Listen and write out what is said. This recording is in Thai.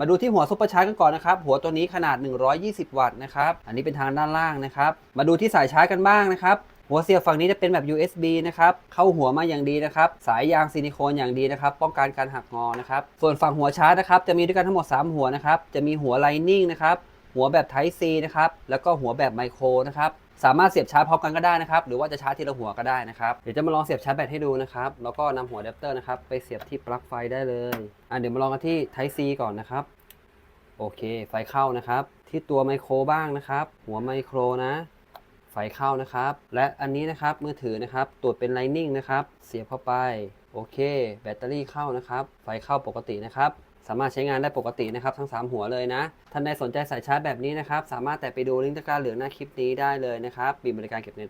มาดูที่หัวซุปเปอร์ชาร์จกันก่อนนะครับ หัวตัวนี้ขนาด 120 วัตต์นะครับ อันนี้เป็นทางด้านล่างนะครับ มาดูที่สายชาร์จกันบ้างนะครับ หัวเสียบฝั่งนี้จะเป็นแบบ USB นะครับ เข้าหัวมาอย่างดีนะครับ สายยางซิลิโคนอย่างดีนะครับ ป้องกันการหักงอนะครับ ส่วนฝั่งหัวชาร์จนะครับ จะมีด้วยกันทั้งหมด 3 หัวนะครับ จะมีหัว Lightning นะครับ หัวแบบ Type C นะครับ แล้วก็หัวแบบไมโครนะครับ สามารถเสียบชาร์จพร้อมกันก็ได้นะครับ หรือว่าจะชาร์จทีละหัวก็ได้นะครับ เดี๋ยวจะมาลองเสียบชาร์จแบตให้ดูนะครับ แล้วก็นำหัวอะแดปเตอร์นะครับไปเสียบที่ปลั๊กไฟได้เลย อะเดี๋ยวมาลองกันที่ Type C ก่อนนะครับ โอเค ไฟเข้านะครับ ที่ตัวไมโครบ้างนะครับ หัวไมโครนะ ไฟเข้านะครับ และอันนี้นะครับมือถือนะครับ ตรวจเป็น Lightning นะครับ เสียบเข้าไป โอเค แบตเตอรี่เข้านะครับ ไฟเข้าปกตินะครับ สามารถใช้งานได้ปกตินะครับทั้ง 3 หัวเลยนะ ท่านใดสนใจสายชาร์จแบบนี้นะครับ สามารถแต่ไปดูลิงก์ตะกร้ารเหลืองหน้าคลิปนี้ได้เลยนะครับมีบริการเก็บเงิน